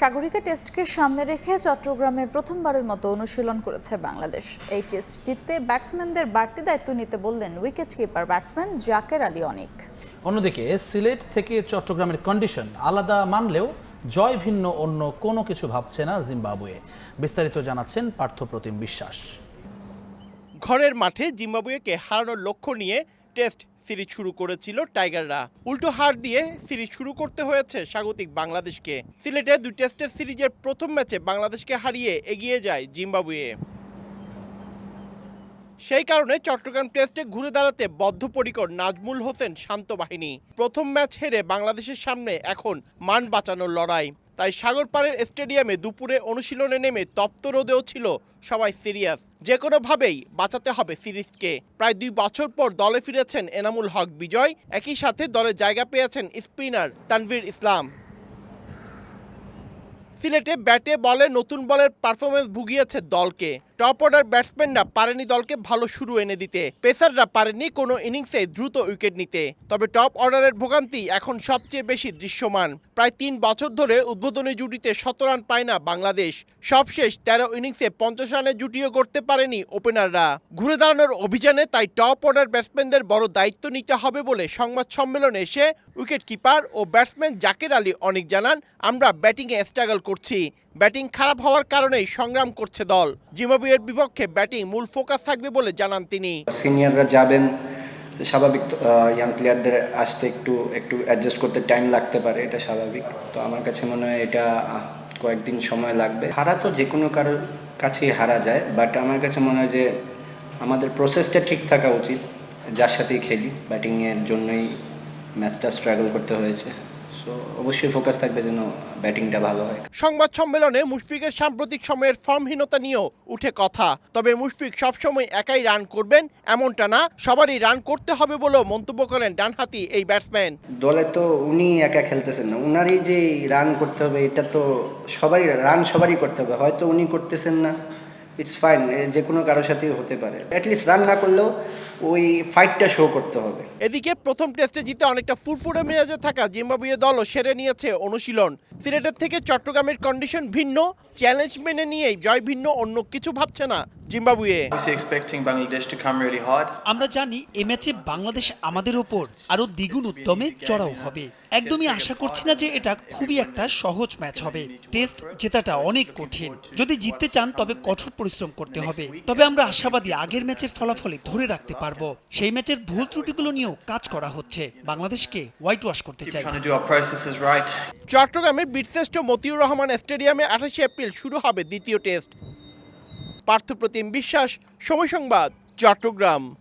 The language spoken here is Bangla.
সাগরিকা টেস্টকে সামনে রেখে চট্টগ্রামে প্রথমবারের মতো অনুশীলন করেছে বাংলাদেশ। এই টেস্ট জিততে ব্যাটসম্যানদের বাড়তি দায়িত্ব নিতে বললেন wicket keeper batsman Zaker Ali অনেক। অন্যদিকে সিলেট থেকে চট্টগ্রামের কন্ডিশন আলাদা মানলেও জয় ভিন্ন অন্য কোনো কিছু ভাবছে না জিম্বাবুয়ে। বিস্তারিত জানাচ্ছেন পার্থপ্রতিম বিশ্বাস। ঘরের মাঠে জিম্বাবুয়েকে হারানোর লক্ষ্য নিয়ে টেস্ট সিরিজ শুরু করেছিল টাইগাররা। উল্টো হার দিয়ে সিরিজ শুরু করতে হয়েছে স্বাগতিক বাংলাদেশকে। সিলেটে দুই টেস্টের সিরিজের প্রথম ম্যাচে বাংলাদেশকে হারিয়ে এগিয়ে যায় জিম্বাবুয়ে। সেই কারণে চট্টগ্রাম টেস্টে ঘুরে দাঁড়াতে বদ্ধপরিকর নাজমুল হোসেন শান্ত বাহিনী। প্রথম ম্যাচ হেরে বাংলাদেশের সামনে এখন মান বাঁচানোর লড়াই। তাই সাগরপাড়ের স্টেডিয়ামে দুপুরে অনুশীলনে নেমে তপ্ত রোদেও ছিল সবাই সিরিয়াস। যে কোনোভাবেই বাঁচাতে হবে সিরিজকে। প্রায় দুই বছর পর দলে ফিরেছেন এনামুল হক বিজয়, একই সাথে দলে জায়গা পেয়েছেন স্পিনার তানভীর ইসলাম। সিলেটে ব্যাটে বলে নতুন বলের পারফরমেন্স ভুগিয়েছে দলকে। টপ অর্ডার ব্যাটসম্যানরা পারেনি দলকে ভালো শুরু এনে দিতে। পেসাররা পারেনি কোনো ইনিংসে দ্রুত উইকেট নিতে। তবে টপ অর্ডারের ভোগান্তি এখন সবচেয়ে বেশি দৃশ্যমান। প্রায় তিন বছর ধরে উদ্বোধনী জুটিতে শত রান পায় না বাংলাদেশ। সবশেষ তেরো ইনিংসে পঞ্চাশ রানের জুটিও করতে পারেনি ওপেনাররা ঘুরে দাঁড়ানোর অভিযানে তাই টপ অর্ডার ব্যাটসম্যানদের বড় দায়িত্ব নিতে হবে বলে সংবাদ সম্মেলনে এসে উইকেট কিপার ও ব্যাটসম্যান জাকের আলী অনেক জানান, আমরা ব্যাটিংয়ে স্ট্রাগল করছি। ব্যাটিং খারাপ হওয়ার কারণেই সংগ্রাম করছে দল। জিম্বাবুয়ের বিপক্ষে ব্যাটিং মূল ফোকাস থাকবে বলে জানান তিনি। সিনিয়ররা যাবেন স্বাভাবিক ইয়াং প্লেয়ারদের আসতে একটু একটু অ্যাডজাস্ট করতে টাইম লাগতে পারে, এটা স্বাভাবিক। তো আমার কাছে মনে হয় এটা কয়েকদিন সময় লাগবে। হারা তো যে কোনো কারোর কাছেই হারা যায় বাট আমার কাছে মনে হয় যে আমাদের প্রসেসটা ঠিক থাকা উচিত, যার সাথেই খেলি। ব্যাটিংয়ের জন্যই ম্যাচটা স্ট্রাগল করতে হয়েছে। সো অবশ্যই ফোকাস থাকবে যেন ব্যাটিংটা ভালো হয়। সংবাদ সম্মেলনে মুশফিকের সাম্প্রতিক সময়ের ফর্মহীনতা নিয়েও উঠে কথা। তবে মুশফিক সবসময় একাই রান করবেন এমনটা না সবারই রান করতে হবে বলেও মন্তব্য করেন ডানহাতি এই ব্যাটসম্যান দলে তো উনি একা খেলতেছেন না। উনারই যে রান করতে হবে এটা তো সবারই রান সবারই করতে হবে। হয়তো উনি করতেছেন না। ইটস ফাইন যে কোনো কারোর সাথেই হতে পারে। অ্যাটলিস্ট রান না করলেও ওই ফাইটটা শো করতে হবে। এদিকে প্রথম টেস্টে জিতে অনেকটা ফুরফুরে মেজাজে থাকা জিম্বাবুয়ে দলও সেরে নিয়েছে অনুশীলন। সিলেটের থেকে চট্টগ্রামের কন্ডিশন ভিন্ন চ্যালেঞ্জ মেনে নিয়েই জয় ভিন্ন অন্য কিছু ভাবছে না জিম্বাবুয়ে. আমরা জানি এ ম্যাচে বাংলাদেশ আমাদের ওপর আরও দ্বিগুণ উদ্যমে চড়াও হবে। একদমই আশা করছি না যে এটা খুবই একটা সহজ ম্যাচ হবে। টেস্ট জেতাটা অনেক কঠিন। যদি জিততে চান তবে কঠোর পরিশ্রম করতে হবে। তবে আমরা আশাবাদী আগের ম্যাচের ফলাফলে ধরে রাখতে পারব। সেই ম্যাচের ভুল ত্রুটিগুলো নিয়েও কাজ করা হচ্ছে। বাংলাদেশকে হোয়াইট ওয়াশ করতে চাই. চট্টগ্রামের বীরশ্রেষ্ঠ মতিউর রহমান স্টেডিয়ামে আঠাশে এপ্রিল শুরু হবে দ্বিতীয় টেস্ট। পার্থপ্রতিম বিশ্বাস সময় সংবাদ চট্টগ্রাম।